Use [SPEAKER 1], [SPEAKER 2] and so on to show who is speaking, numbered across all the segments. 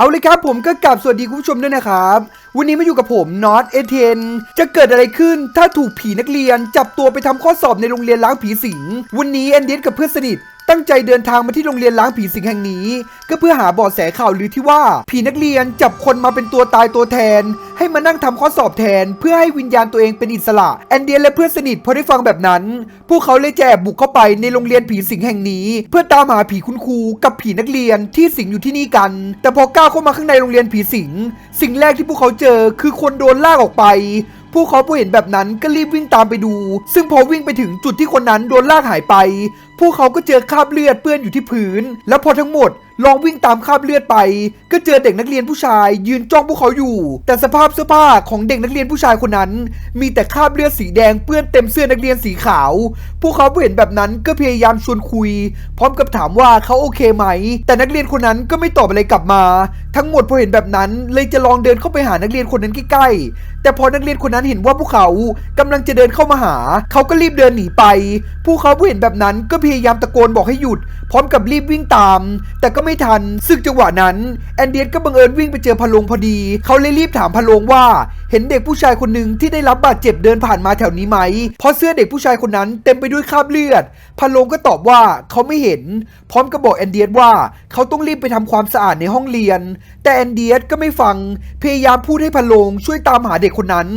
[SPEAKER 1] เอาเลยครับผมก็กลับสวัสดีคุณผู้ชมด้วยนะครับ วันนี้มาอยู่กับผมนอตเอเทนจะเกิดอะไรขึ้นถ้าถูกผีนักเรียน จับตัวไปทำข้อสอบในโรงเรียนล้างผีสิง วันนี้แอนเดียนกับเพื่อนสนิท ตั้งใจเดินทางมาที่โรงเรียนล้างผีสิงแห่งนี้ ก็เพื่อหาเบาะแสข่าวลือที่ว่า ผีนักเรียนจับคนมาเป็นตัวตายตัวแทน ให้มานั่งทำข้อสอบแทน เพื่อให้วิญญาณตัวเองเป็นอิสระแอนเดียและเพื่อนสนิทพอได้ฟังแบบนั้น พวกเขาเลยแอบบุกเข้าไปในโรงเรียนผีสิงแห่งนี้ เพื่อตามหาผีคุณครูกับผีนักเรียนที่สิงอยู่ที่นี่กัน แต่พอก้าวเข้ามาข้างในโรงเรียนผีสิงสิ่งแรกที่พวกเขาเจอคือคนโดนลากออกไป พวกเขาพอเห็นแบบนั้นก็รีบวิ่งตามไปดู ซึ่งพอวิ่งไปถึงจุดที่คนนั้นโดนลากหายไป พวกเขาก็เจอคราบเลือดเปื้อนอยู่ที่พื้น แล้วพอทั้งหมดลองวิ่งตามคราบเลือดไป ก็เจอเด็กนักเรียนผู้ชาย ยืนจ้องพวกเขาอยู่ แต่สภาพเสื้อผ้าของเด็กนักเรียนผู้ชายคนนั้น มีแต่คราบเลือดสีแดงเปื้อนเต็มเสื้อนักเรียนสีขาว พวกเขาเห็นแบบนั้นก็พยายามชวนคุย พร้อมกับถามว่าเขาโอเคไหม แต่นักเรียนคนนั้นก็ไม่ตอบอะไรกลับมาทั้งหมดพอเห็นแบบนั้นเลยจะลองเดินเข้าไปหานักเรียนคนนั้นใกล้ๆ แต่พอนักเรียนคนนั้นเห็นว่าพวกเขากำลังจะเดินเข้ามาหา เขาก็รีบเดินหนีไป พวกเขาพอเห็นแบบนั้นก็พยายามตะโกนบอกให้หยุด พร้อมกับรีบวิ่งตาม แต่ก็ไม่ทันซึ่งจังหวะนั้นแอนเดียนก็บังเอิญวิ่งไปเจอพะลงพอดี เขาเลยรีบถามพะลงว่า เห็นเด็กผู้ชายคนหนึ่งที่ได้รับบาดเจ็บเดินผ่านมาแถวนี้ไหม เพราะเสื้อเด็กผู้ชายคนนั้นเต็มไปด้วยคราบเลือดพะโลงก็ตอบว่าเขาไม่เห็น พร้อมกับบอกแอนเดียนว่าเขาต้องรีบไปทำความสะอาดในห้องเรียน แต่แอนเดียนก็ไม่ฟัง พยายามพูดให้พะโลงช่วยตามหาเด็กคนนั้น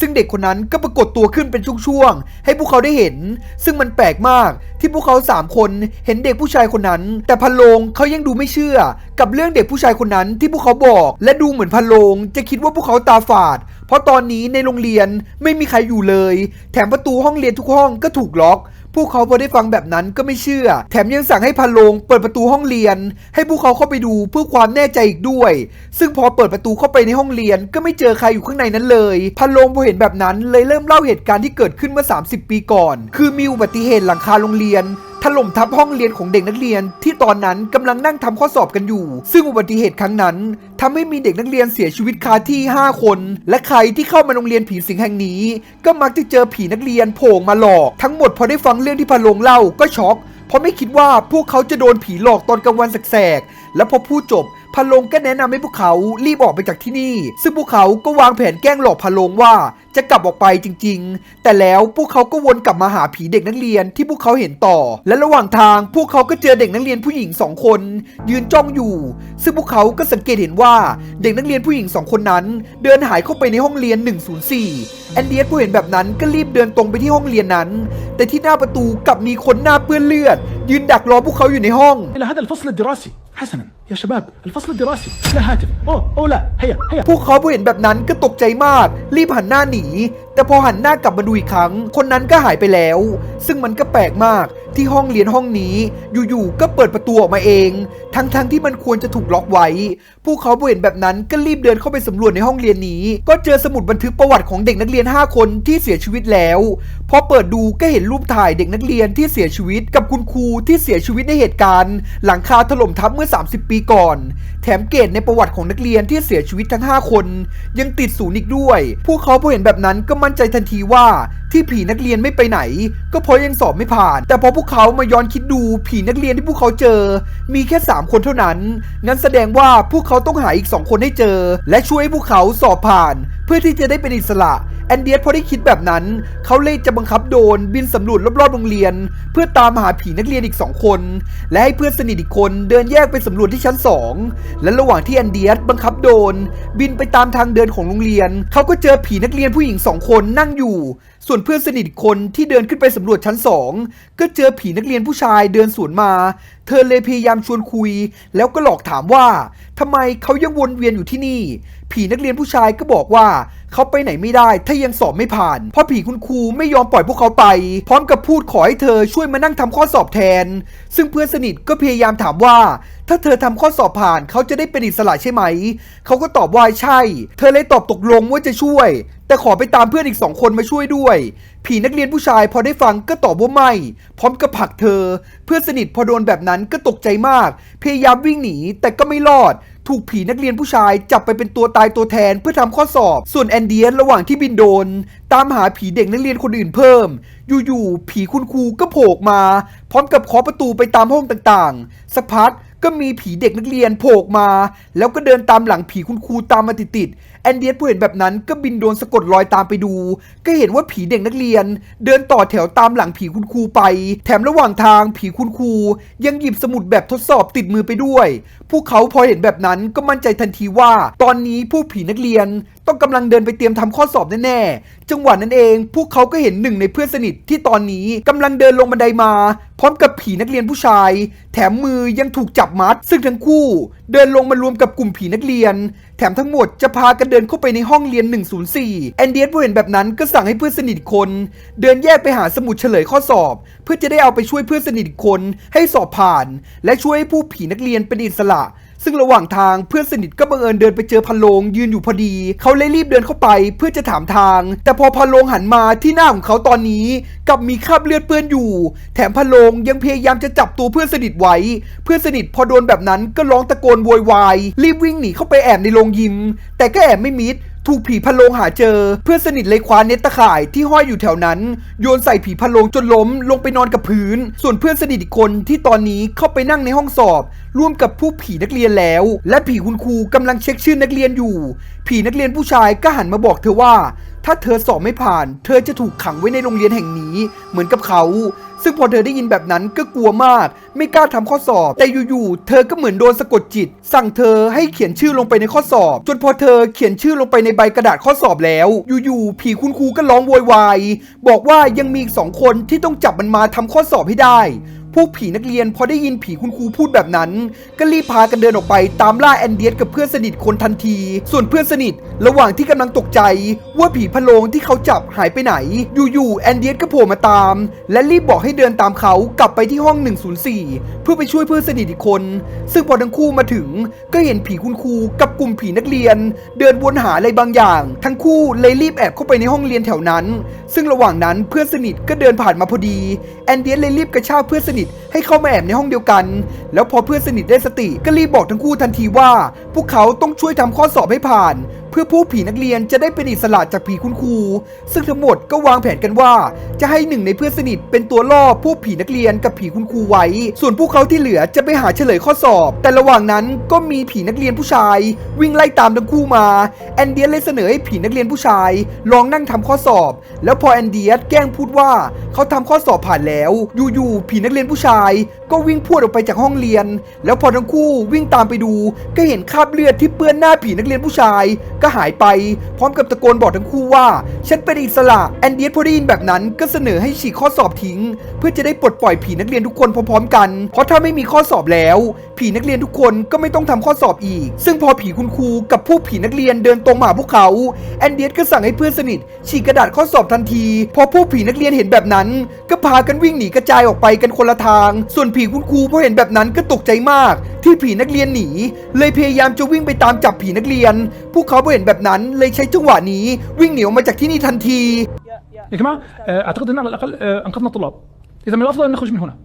[SPEAKER 1] ซึ่งเด็กคนนั้นก็ปรากฏตัวขึ้นเป็นช่วงๆ ให้พวกเขาได้เห็น ซึ่งมันแปลกมากที่พวกเขาสามคนเห็นเด็กผู้ชายคนนั้น แต่พะโลงเขายังดูไม่เชื่อ กับเรื่องเด็กผู้ชายคนนั้นที่พวกเขาบอก และดูเหมือนพะโลงจะคิดว่าพวกเขาตาฝาด เพราะตอนนี้ในโรงเรียนไม่มีใครอยู่เลย แถมประตูห้องเรียนทุกห้องก็ถูกล็อก พวกเขาพอได้ฟังแบบนั้นก็ไม่เชื่อ แถมยังสั่งให้พันโลงเปิดประตูห้องเรียน ให้พวกเขาเข้าไปดูเพื่อความแน่ใจอีกด้วย ซึ่งพอเปิดประตูเข้าไปในห้องเรียนก็ไม่เจอใครอยู่ข้างในนั้นเลยพันโลงพอเห็นแบบนั้นเลยเริ่มเล่าเหตุการณ์ที่เกิดขึ้นเมื่อ 30 ปีก่อน คือมีอุบัติเหตุหลังคาโรงเรียน ถล่มทับห้องเรียนของเด็กนักเรียน ที่ตอนนั้นกำลังนั่งทำข้อสอบกันอยู่ ซึ่งอุบัติเหตุครั้งนั้นทำให้มีเด็กนักเรียนเสียชีวิตคาที่ 5 คน และใครที่เข้ามาโรงเรียนผีสิงแห่งนี้ ก็มักจะเจอผีนักเรียนโผล่มาหลอก ทั้งหมดพอได้ฟังเรื่องที่พะโลงเล่าก็ช็อกเพราะไม่คิดว่าพวกเขาจะโดนผีหลอกตอนกลางวันแสกๆและพอพูดจบ พะโลงก็แนะนำให้พวกเขารีบออกไปจากที่นี่ ซึ่งพวกเขาก็วางแผนแกล้งหลอกพะโลงว่าจะกลับออกไปจริง ๆ แต่แล้วพวกเขาก็วนกลับมาหาผีเด็กนักเรียนที่พวกเขาเห็นต่อ และระหว่างทางพวกเขาก็เจอเด็กนักเรียนผู้หญิงสองคน ยืนจ้องอยู่ ซึ่งพวกเขาก็สังเกตเห็นว่าเด็กนักเรียนผู้หญิงสองคนนั้น เดินหายเข้าไปในห้องเรียน 104 แอนเดียสผู้เห็นแบบนั้นก็รีบเดินตรงไปที่ห้องเรียนนั้น แต่ที่หน้าประตูกลับมีคนหน้าเปื้อนเลือด ยืนดักรอพวกเขาอยู่ในห้อง
[SPEAKER 2] إلى هذا الفصل الدراسي حسنا يا شباب الفصل الدراسي لا هاتف أوه أوه لا هيا هيا
[SPEAKER 1] พวกเขาพอเห็นแบบนั้นก็ตกใจมาก รีบหันหน้าหนี แต่พอหันหน้ากลับมาดูอีกครั้ง คนนั้นก็หายไปแล้ว ซึ่งมันก็แปลกมากที่ห้องเรียนห้องนี้ อยู่ๆก็เปิดประตูออกมาเอง ทั้งๆที่มันควรจะถูกล็อกไว้ พวกเขาพอเห็นแบบนั้นก็รีบเดินเข้าไปสำรวจในห้องเรียนนี้ ก็เจอสมุดบันทึกประวัติของเด็กนักเรียน 5 คนที่เสียชีวิตแล้ว พอเปิดดูก็เห็นรูปถ่ายเด็กนักเรียนที่เสียชีวิต กับคุณครูที่เสียชีวิตในเหตุการณ์ หลังคาถล่มทับเมื่อ 30 ปี ก่อน แถมเกรดในประวัติของนักเรียนที่เสียชีวิตทั้ง 5 คน ยังติดศูนย์อีกด้วย พวกเขาพอเห็นแบบนั้นก็มั่นใจทันทีว่าที่ผีนักเรียนไม่ไปไหน ก็เพราะยังสอบไม่ผ่าน แต่พอพวกเขามาย้อนคิดดูผีนักเรียนที่พวกเขาเจอ มีแค่ 3 คนเท่านั้น งั้นแสดงว่าพวกเขาต้องหาอีก 2 คนให้เจอ และช่วยให้พวกเขาสอบผ่าน เพื่อที่จะได้เป็นอิสระแอนเดียสพอได้คิดแบบนั้น เขาเลยจะบังคับโดนบินสำรวจรอบๆโรงเรียน เพื่อตามหาผีนักเรียนอีก2คน และให้เพื่อนสนิทอีกคนเดินแยกไปสำรวจที่ชั้น2และระหว่างที่แอนเดียสบังคับโดน บินไปตามทางเดินของโรงเรียน เขาก็เจอผีนักเรียนผู้หญิงสองคนนั่งอยู่ ส่วนเพื่อนสนิทคนที่เดินขึ้นไปสำรวจชั้นสองก็เจอผีนักเรียนผู้ชายเดินสวนมาเธอเลยพยายามชวนคุย แล้วก็หลอกถามว่าทำไมเขายังวนเวียนอยู่ที่นี่ ผีนักเรียนผู้ชายก็บอกว่า เขาไปไหนไม่ได้ถ้ายังสอบไม่ผ่าน เพราะผีคุณครูไม่ยอมปล่อยพวกเขาไป พร้อมกับพูดขอให้เธอช่วยมานั่งทำข้อสอบแทน ซึ่งเพื่อนสนิทก็พยายามถามว่า ถ้าเธอทำข้อสอบผ่านเขาจะได้เป็นอิสระใช่ไหม เขาก็ตอบว่าใช่ เธอเลยตอบตกลงว่าจะช่วย แต่ขอไปตามเพื่อนอีกสองคนมาช่วยด้วย ผีนักเรียนผู้ชายพอได้ฟังก็ตอบว่าไม่ พร้อมกับผลักเธอ เพื่อนสนิทพอโดนแบบนั้นก็ตกใจมาก พยายามวิ่งหนีแต่ก็ไม่รอด ถูกผีนักเรียนผู้ชายจับไปเป็นตัวตายตัวแทนเพื่อทำข้อสอบ ส่วนแอนเดียนระหว่างที่บินโดน ตามหาผีเด็กนักเรียนคนอื่นเพิ่ม อยู่ๆผีคุณครูก็โผล่มา พร้อมกับเคาะประตูไปตามห้องต่างๆสักพัก ก็มีผีเด็กนักเรียนโผล่มา แล้วก็เดินตามหลังผีคุณครูตามมาติดๆแอนเดียสพอเห็นแบบนั้นก็บินโดนสะกดรอยตามไปดู ก็เห็นว่าผีเด็กนักเรียน เดินต่อแถวตามหลังผีคุณครูไป แถมระหว่างทางผีคุณครูยังหยิบสมุดแบบทดสอบติดมือไปด้วย พวกเขาพอเห็นแบบนั้นก็มั่นใจทันทีว่า ตอนนี้ผู้ผีนักเรียน ต้องกำลังเดินไปเตรียมทำข้อสอบแน่ๆ จังหวะนั้นเอง พวกเขาก็เห็นหนึ่งในเพื่อนสนิทที่ตอนนี้กำลังเดินลงบันไดมา พร้อมกับผีนักเรียนผู้ชาย แถมมือยังถูกจับมัด ซึ่งทั้งคู่ เดินลงมารวมกับกลุ่มผีนักเรียน แถมทั้งหมดจะพากันเดินเข้าไปในห้องเรียน 104 แอนเดียสพอเห็นแบบนั้นก็สั่งให้เพื่อนสนิทคน เดินแยกไปหาสมุดเฉลยข้อสอบ เพื่อจะได้เอาไปช่วยเพื่อนสนิทคนให้สอบผ่าน และช่วยให้ผู้ผีนักเรียนเป็นอิสระ ซึ่งระหว่างทางเพื่อนสนิทก็บังเอิญเดินไปเจอพันโลงยืนอยู่พอดี เขาเลยรีบเดินเข้าไปเพื่อจะถามทาง แต่พอพันโลงหันมาที่หน้าของเขาตอนนี้กลับมีคราบเลือดเปื้อนอยู่ แถมพันโลงยังพยายามจะจับตัวเพื่อนสนิทไว้ เพื่อนสนิทพอโดนแบบนั้นก็ร้องตะโกนโวยวายรีบวิ่งหนีเข้าไปแอบในโรงยิม แต่ก็แอบไม่มิด ถูกผีพะโลงหาเจอ เพื่อนสนิทเลยคว้าเน็ตตะข่ายที่ห้อยอยู่แถวนั้น โยนใส่ผีพะโลงจนล้ม ลงไปนอนกับพื้น ส่วนเพื่อนสนิทอีกคนที่ตอนนี้เข้าไปนั่งในห้องสอบ ร่วมกับผู้ผีนักเรียนแล้ว และผีคุณครูกำลังเช็คชื่อนักเรียนอยู่ ผีนักเรียนผู้ชายก็หันมาบอกเธอว่า ถ้าเธอสอบไม่ผ่าน เธอจะถูกขังไว้ในโรงเรียนแห่งนี้ เหมือนกับเขา ซึ่งพอเธอได้ยินแบบนั้นก็กลัวมาก ไม่กล้าทำข้อสอบ แต่อยู่ๆ เธอก็เหมือนโดนสะกดจิต สั่งเธอให้เขียนชื่อลงไปในข้อสอบ จนพอเธอเขียนชื่อลงไปในใบกระดาษข้อสอบแล้ว อยู่ๆ ผีคุณครูก็ร้องโวยวาย บอกว่ายังมีอีกสองคนที่ต้องจับมันมาทำข้อสอบให้ได้ พวกผีนักเรียนพอได้ยินผีคุณครูพูดแบบนั้น ก็รีบพากันเดินออกไปตามล่าแอนเดียสกับเพื่อนสนิทคนทันที ส่วนเพื่อนสนิทระหว่างที่กำลังตกใจ ว่าผีพะโลงที่เขาจับหายไปไหน อยู่ๆแอนเดียสก็โผล่มาตาม และรีบบอกให้เดินตามเขากลับไปที่ห้อง 104 เพื่อไปช่วยเพื่อนสนิทอีกคน ซึ่งพอทั้งคู่มาถึง ก็เห็นผีคุณครูกับกลุ่มผีนักเรียน เดินวนหาอะไรบางอย่าง ทั้งคู่เลยรีบแอบเข้าไปในห้องเรียนแถวนั้น ซึ่งระหว่างนั้นเพื่อนสนิทก็เดินผ่านมาพอดีแอนเดียสเลยรีบกระชากเพื่อนสนิทให้เข้ามาแอบในห้องเดียวกัน แล้วพอเพื่อนสนิทได้สติก็รีบบอกทั้งคู่ทันทีว่า พวกเขาต้องช่วยทำข้อสอบให้ผ่าน เพื่อผู้ผีนักเรียนจะได้เป็นอิสระจากผีคุณครูซึ่งทั้งหมดก็วางแผนกันว่า จะให้หนึ่งในเพื่อนสนิทเป็นตัวล่อพวกผีนักเรียนกับผีคุณครูไว้ ส่วนพวกเขาที่เหลือจะไปหาเฉลยข้อสอบ แต่ระหว่างนั้นก็มีผีนักเรียนผู้ชาย วิ่งไล่ตามทั้งคู่มาแอนเดียสเลยเสนอให้ผีนักเรียนผู้ชาย ลองนั่งทำข้อสอบ แล้วพอแอนเดียสแกล้งพูดว่าเขาทำข้อสอบผ่านแล้ว อยู่ๆผีนักเรียนผู้ชาย ก็วิ่งพวดออกไปจากห้องเรียน แล้วพอทั้งคู่วิ่งตามไปดู ก็เห็นคราบเลือดที่เปื้อนหน้าผีนักเรียนผู้ชาย ก็หายไป พร้อมกับตะโกนบอกทั้งคู่ว่า ฉันเป็นอิสระแอนเดียสพอได้ยินแบบนั้นก็เสนอให้ฉีกข้อสอบทิ้ง เพื่อจะได้ปลดปล่อยผีนักเรียนทุกคนพร้อมๆกัน เพราะถ้าไม่มีข้อสอบแล้ว ผีนักเรียนทุกคนก็ไม่ต้องทำข้อสอบอีก ซึ่งพอผีคุณครูกับผู้ผีนักเรียนเดินตรงมาหาพวกเขาแอนเดียสก็สั่งให้เพื่อนสนิท ฉีกกระดาษข้อสอบทันที พอผู้ผีนักเรียนเห็นแบบนั้น ก็พากันวิ่งหนีกระจายออกไปกันคนละทาง ส่วนผีคุณครูพอเห็นแบบนั้นก็ตกใจมาก ที่ผีนักเรียนหนี เลยพยายามจะวิ่งไปตามจับผีนักเรียน พวกเขาพอเห็นแบบนั้นเลยใช้จังหวะนี้ วิ่งหนีออกมาจากที่นี่ทันที
[SPEAKER 2] يا جماعه آه، اعتقد ان على الاقل آه، انقذنا الطلاب اذا من الافضل ان نخرج من هنا